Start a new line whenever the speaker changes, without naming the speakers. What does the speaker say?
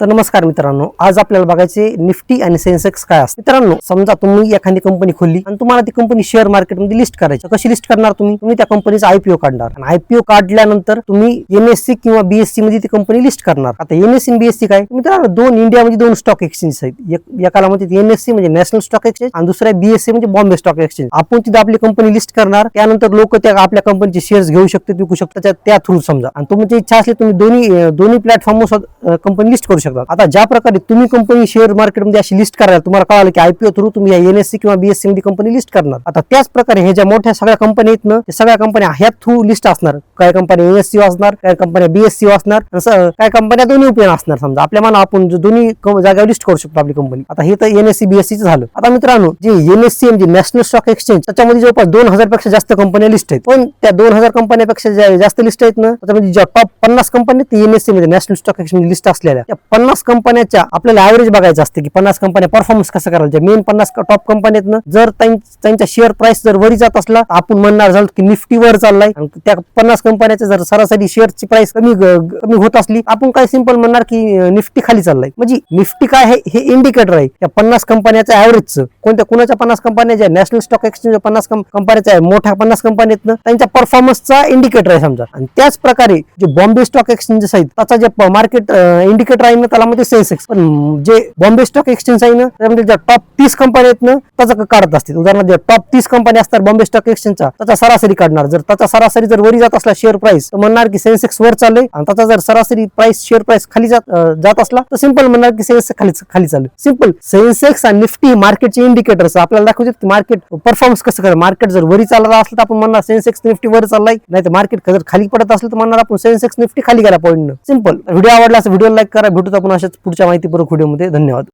तर नमस्कार मित्रांनो आज आपल्याला बघायचे निफ्टी आणि सेन्सेक्स काय असते. मित्रांनो समजा तुम्ही एखादी कंपनी खोलली आणि तुम्हाला ती कंपनी शेअर मार्केटमध्ये लिस्ट करायची कशी लिस्ट करणार तुम्ही? तुम्ही त्या कंपनीचा आयपीओ काढणार. आणि आयपीओ काढल्यानंतर तुम्ही एनएससी किंवा बीएससी मध्ये ती कंपनी लिस्ट करणार. आता एनएससी बीएससी काय? मित्रांनो दोन इंडियामध्ये दोन स्टॉक एक्सचेंज आहेत. एक- एकाला म्हणते एनएससी म्हणजे नॅशनल स्टॉक एक्सचेंज आणि दुसऱ्या बीएससी म्हणजे बॉम्बे स्टॉक एक्सचेंज आपण तिथे आपली कंपनी लिस्ट करणार. त्यानंतर लोक त्या आपल्या कंपनीचे शेअर्स घेऊ शकतात विकू शकतात. त्या- त्या थ्रू समजा. आणि तुमची इच्छा असली तुम्ही दोन्ही दोन्ही प्लॅटफॉर्मवर कंपनी लिस्ट करू शकता. आता ज्या प्रकारे तुम्ही कंपनी शेअर मार्केटमध्ये अशी लिस्ट कराल तुम्हाला कळालं की आयपीओ थ्रू तुम्ही या एनएससी किंवा बीएससी मध्ये कंपनी लिस्ट करणार. आता त्याच प्रकारे हे ज्या मोठ्या सगळ्या कंपन्या आहेत ना सगळ्या कंपन्या ह्या थ्रू लिस्ट असणार. काही कंपन्या एनएससी असणार काही कंपन्या बीएससी असणार काही कंपन्या दोन्ही उपयोग असणार समजा. आपल्या मना आपण दोन्ही जागा जागेवर लिस्ट करू शकतो आपली कंपनी आता हे तर एनएससी बीएससी झालं. आता मित्रांनो जे एनएससी म्हणजे नॅशनल स्टॉक एक्सचेंज त्याच्यामध्ये जवळपास दोन हजारपेक्षा जास्त कंपन्या लिस्ट आहेत. पण त्या दोन हजार कंपन्यापेक्षा ज्या जास्त लिस्ट आहेत ना त्याच्यामध्ये ज्या टॉप पन्नास कंपन्या ती एनएससी मध्ये नॅशनल स्टॉक एक्सचेंज लिस्ट असलेल्या त्या पन्नास कंपन्याच्या आपल्याला ऍव्हरेज बघायचं असते की पन्नास कंपन्या परफॉर्मन्स कसं करायला मेन पन्नास टॉप कंपन्यात जर त्यांचा शेअर प्राइस जर वरी जात असला आपण म्हणणार झालं की निफ्टी वर चाललाय. त्या पन्नास कंपन्याच्या जर सरासरी शेअरची प्राइस कमी कमी होत असली आपण काय सिंपल म्हणणार की निफ्टी खाली चाललाय. म्हणजे निफ्टी काय आहे हे इंडिकेटर आहे. या पन्नास कंपन्याच्या ऍव्हरेजचं कोणत्या कुणाच्या पन्नास कंपन्या ज्या नॅशनल स्टॉक एक्सचेंज पन्नास कंपन्याच्या आहे, मोठ्या पन्नास कंपन्यात त्यांच्या परफॉर्मन्सचा इंडिकेटर आहे समजा. आणि त्याच प्रकारे जे बॉम्बे स्टॉक एक्सचेंजेस आहेत त्याचा जे मार्केट इंडिकेटर आहे ना त्याला सेन्सेक्स पण जे बॉम्बे स्टॉक एक्सचेंज आहे ना त्यामध्ये ज्या टॉप तीस कंपन्या आहेत ना त्याचा काढत असतील. उदाहरणार्थ ज्या टॉप तीस कंपन्या असतात बॉम्बे स्टॉक एक्सचेंजचा त्याचा सरासरी काढणार. जर त्याचा सरासरी जर वरी जात असला शेअर प्राइस तर म्हणणार की सेन्सेक्स वर चालले आणि त्याचा जर सरासरी प्राइस शेअर प्राइस खाली जात जात असला तर सिंपल म्हणणार की सेन्सेक्स खाली खाली चालले सिंपल सेन्सेक्स आणि निफ्टी मार्केटचे इंडिकेटर्स आपल्याला दाखवतात की मार्केट परफॉर्मन्स कसं करा मार्केट जर वरी चालला असलं तर आपण म्हणणार सेन्सेक्स निफ्टी वर चाललाय. नाही तर मार्केट जर खाली पडत असलं तर म्हणणार आपण सेन्सेक्स निफ्टी खाली गेला पॉईंट सिंपल व्हिडिओ आवडला असं व्हिडिओ लाईक करा. भेटू आपण अशाच पुढच्या माहितीपूर्वक व्हिडिओमध्ये धन्यवाद.